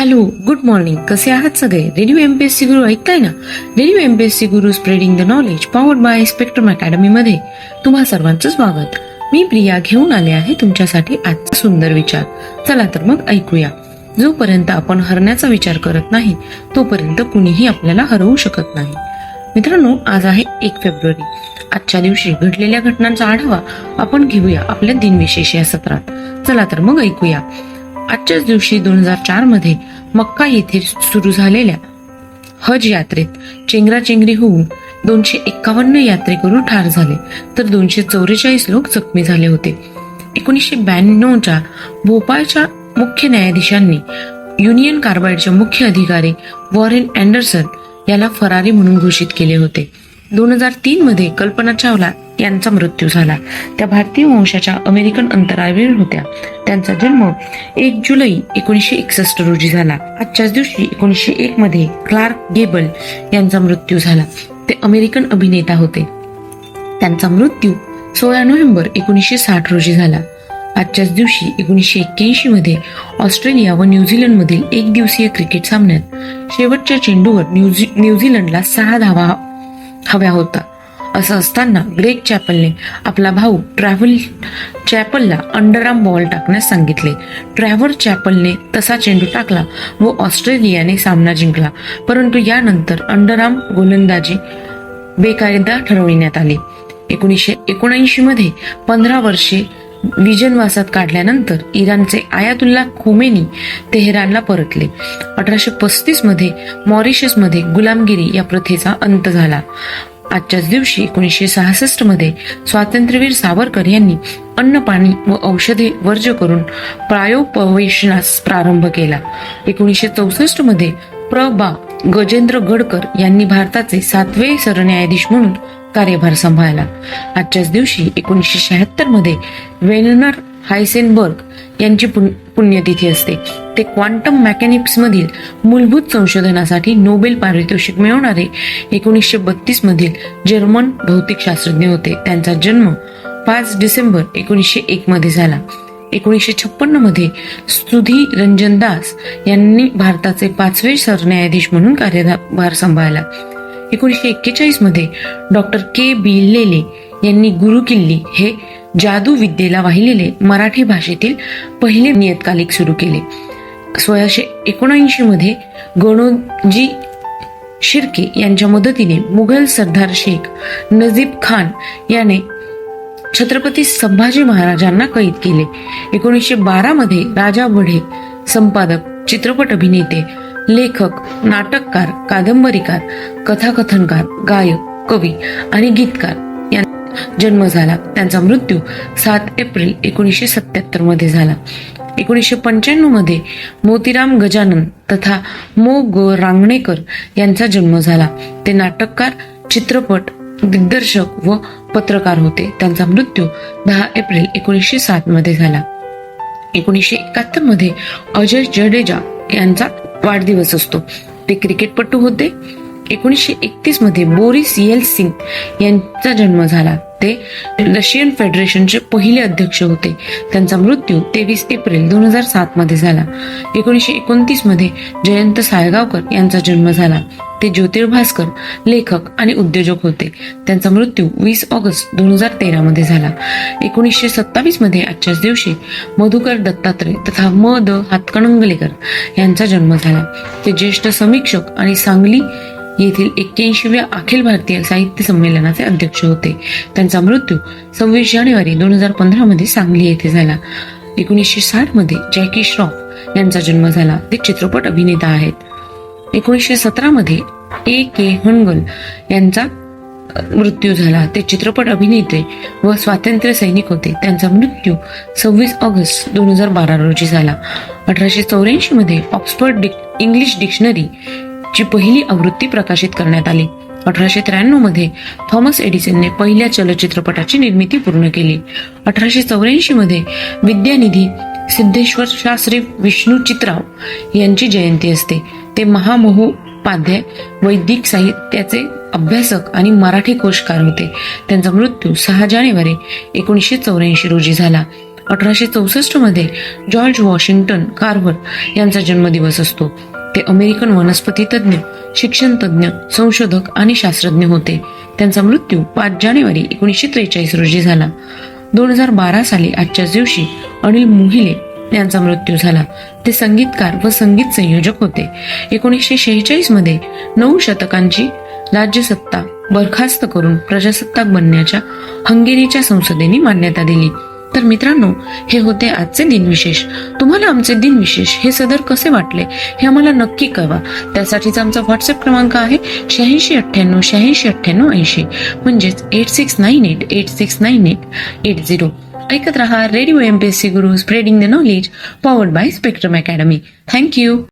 Hello good morning. कसे आहात सगळे? रेडिओ एमपीएससी गुरु ऐकताय ना? Radio MPSC Guru spreading the knowledge powered by Spectrum Academy मध्ये तुम्हा सर्वांचं स्वागत. मी प्रिया घेऊन आले आहे तुमच्यासाठी आजचा सुंदर विचार. चला तर मग ऐकूया. जोपर्यंत आपण हरण्याचा विचार करत नाही तोपर्यंत कुणीही आपल्याला हरवू शकत नाही. मित्रांनो आज आहे एक फेब्रुवारी. आजच्या दिवशी घडलेल्या घटनांचा आढावा आपण घेऊया आपल्या दिनविशेष या सत्रात. चला तर मग ऐकूया. आजच्याच दिवशी दोन हजार चारमध्ये मक्का येथे सुरू झालेल्या हज यात्रेत चेंगराचेंगरी होऊन दोनशे एक्कावन्न यात्रेकरू ठार झाले. तर दोनशे चौवेचाळीस लोक जखमी झाले होते. एकोणीसशे ब्याण्णवच्या भोपाळच्या मुख्य न्यायाधीशांनी युनियन कार्बाईडच्या मुख्य अधिकारी वॉरेन अँडरसन याला फरारी म्हणून घोषित केले होते. दोन हजार तीन मध्ये कल्पना चावला यांचा मृत्यू झाला. त्या भारतीय वंशाच्या अमेरिकन अंतराळवीर होत्या. त्यांचा जन्म एक जुलै एकोणीसशे एकसष्ट रोजी झाला. आजच्याच दिवशी एकोणीसशे एक मध्ये क्लार्क गेबल यांचा मृत्यू झाला. ते अमेरिकन अभिनेता होते. त्यांचा मृत्यू सोळा नोव्हेंबर एकोणीसशे साठ रोजी झाला. आजच्याच दिवशी एकोणीसशे एक्क्याऐंशी मध्ये ऑस्ट्रेलिया व न्यूझीलंड मधील एक दिवसीय क्रिकेट सामन्यात शेवटच्या चेंडूवर न्यूझी न्यूझीलंडला सहा धावा हव्या होता असं असताना ग्रेग चॅपलने आपला भाऊ ट्रॅव्हल चॅपलला अंडरआर्म बॉल टाकण्यास सांगितले. ट्रॅव्हल चॅपलने तसा चेंडू टाकला व ऑस्ट्रेलियाने सामना जिंकला. परंतु यानंतर अंडरआर्म गोलंदाजी बेकायदा ठरविण्यात आली. एकोणीसशे एकोणऐंशी मध्ये पंधरा वर्षे विजनवासात काढल्यानंतर इराणचे आयातुल्ला खोमेनी तेहरानला परतले. अठराशे पस्तीसमध्ये गुलामगिरी या प्रथेचा अंत झाला. आजच्याच दिवशी एकोणीसशे सहासष्टमध्ये स्वातंत्र्यवीर सावरकर यांनी अन्न पाणी व औषधे वर्ज करून प्रायोपवेशनास प्रारंभ केला. एकोणीसशे चौसष्टमध्ये प्र. बा. गजेंद्र गडकर यांनी भारताचे सातवे सरन्यायाधीश म्हणून कार्यभार सांभाळला. आजच्याच दिवशी एकोणीसशे शहात्तरमध्ये वेनर हायसेनबर्ग यांची पुण्यतिथी असते. ते क्वांटम मेकॅनिक्समधील मूलभूत संशोधनासाठी नोबेल पारितोषिक मिळवणारे एकोणीसशे बत्तीस मधील जर्मन भौतिकशास्त्रज्ञ होते. त्यांचा जन्म पाच डिसेंबर एकोणीसशे एक मध्ये झाला. एकोणीसशे छप्पन्नमध्ये सुधी रंजन दास यांनी भारताचे पाचवे सरन्यायाधीश म्हणून कार्यभार सांभाळला. एकोणीसशे एक्केचाळीसमध्ये डॉक्टर के बी लेले यांनी गुरु किल्ली हे जादू विद्येला वाहिलेले मराठी भाषेतील पहिले नियतकालिक सुरू केले. सोळाशे एकोणऐंशीमध्ये गणोजी शिर्के यांच्या मदतीने मुघल सरदार शेख नजीब खान याने छत्रपती संभाजी महाराजांना कैद केले. एकोणीसशे बारामध्ये राजा बढे संपादक चित्रपट अभिनेते लेखक नाटककार कादंबरीकार कथाकथनकार गायक कवी आणि गीतकार यांचा जन्म झाला. त्यांचा मृत्यू सात एप्रिल एकोणीसशे सत्याहत्तरमध्ये झाला. एकोणीसशे पंच्याण्णवमध्ये मोतीराम गजानन तथा मो. ग. रांगणेकर यांचा जन्म झाला. ते नाटककार चित्रपट दिग्दर्शक व पत्रकार होते. त्यांचा मृत्यू दहा एप्रिल एकोणीसशे सात मध्ये झाला. एकोणीसशे एकाहत्तरमध्ये अजय जडेजा यांचा वाढदिवस असतो. ते क्रिकेटपटू होते. एकोणीसशे एकतीसमध्ये बोरिस सिंग यांचा जन्म झाला. ते रशियन फेडरेशनचे पहिले अध्यक्ष होते. त्यांचा मृत्यू तेवीस एप्रिल दोन हजार सात मध्ये झाला. एकोणीसशे एकोणतीसमध्ये जयंत साळगावकर यांचा जन्म झाला. ते ज्योतिर्भास्कर लेखक आणि उद्योजक होते. त्यांचा मृत्यू वीस ऑगस्ट दोन हजार तेरा मध्ये झाला. एकोणीसशे सत्तावीसमध्ये आजच्याच दिवशी मधुकर दत्तात्रय तथा म द हातकणंगलेकर यांचा जन्म झाला. ते ज्येष्ठ समीक्षक आणि सांगली येथील एक्क्याऐंशीव्या अखिल भारतीय साहित्य संमेलनाचे अध्यक्ष होते. त्यांचा मृत्यू सव्वीस जानेवारी दोन हजार पंधरा मध्ये सांगली येथे झाला. एकोणीसशे साठमध्ये जॅकी श्रॉफ यांचा जन्म झाला. ते चित्रपट अभिनेता आहेत. एकोणीसशे सतरा मध्ये ए के हणगल यांचा मृत्यू झाला. ते चित्रपट अभिनेते व स्वातंत्र्य सैनिक होते. त्यांचा मृत्यू सव्वीस ऑगस्ट दोन हजार बारा रोजी झाला. अठराशे चौऱ्याऐंशी मध्ये ऑक्सफर्ड डिक इंग्लिश डिक्शनरी ची पहिली आवृत्ती प्रकाशित करण्यात आली. अठराशे त्र्याण्णवमध्ये थॉमस एडिसनने पहिल्या चलचित्रपटाची निर्मिती पूर्ण केली. अठराशे चौऱ्याऐंशी मध्ये विद्यानिधी सिद्धेश्वर शास्त्री विष्णू चित्राव यांची जयंती असते. ते महामहोपाध्याय वैदिक साहित्याचे अभ्यासक आणि मराठी कोशकार होते. त्यांचा मृत्यू सहा जानेवारी एकोणीसशे चौऱ्याऐंशी रोजी झाला. अठराशे चौसष्टमध्ये जॉर्ज वॉशिंग्टन कार्व्हर यांचा जन्मदिवस असतो. ते अमेरिकन वनस्पती तज्ज्ञ शिक्षण तज्ज्ञ संशोधक आणि शास्त्रज्ञ होते. त्यांचा मृत्यू पाच जानेवारी एकोणीसशे त्रेचाळीस रोजी झाला. दोन हजार बारा साली आजच्याच दिवशी अनिल मोहिले यांचा मृत्यू झाला. ते संगीतकार व संगीत संयोजक होते. एकोणीसशे शेहेचाळीसमध्ये नऊ शतकांची राज्यसत्ता बरखास्त करून प्रजासत्ताक बनण्याच्या हंगेरीच्या संसदेने मान्यता दिली. तर मित्रांनो हे होते आजचे दिनविशेष. तुम्हाला आमचे दिनविशेष हे सदर कसे वाटले हे आम्हाला नक्की कळवा. त्यासाठीच आमचा व्हॉट्सअप क्रमांक आहे शहाऐंशी अठ्ठ्याण्णव शहाऐंशी अठ्ठ्याण्णव ऐंशी. म्हणजेच eight six nine eight eight six nine eight eight zero ऐकत रहा radio M P S C Guru spreading the knowledge powered by Spectrum Academy thank you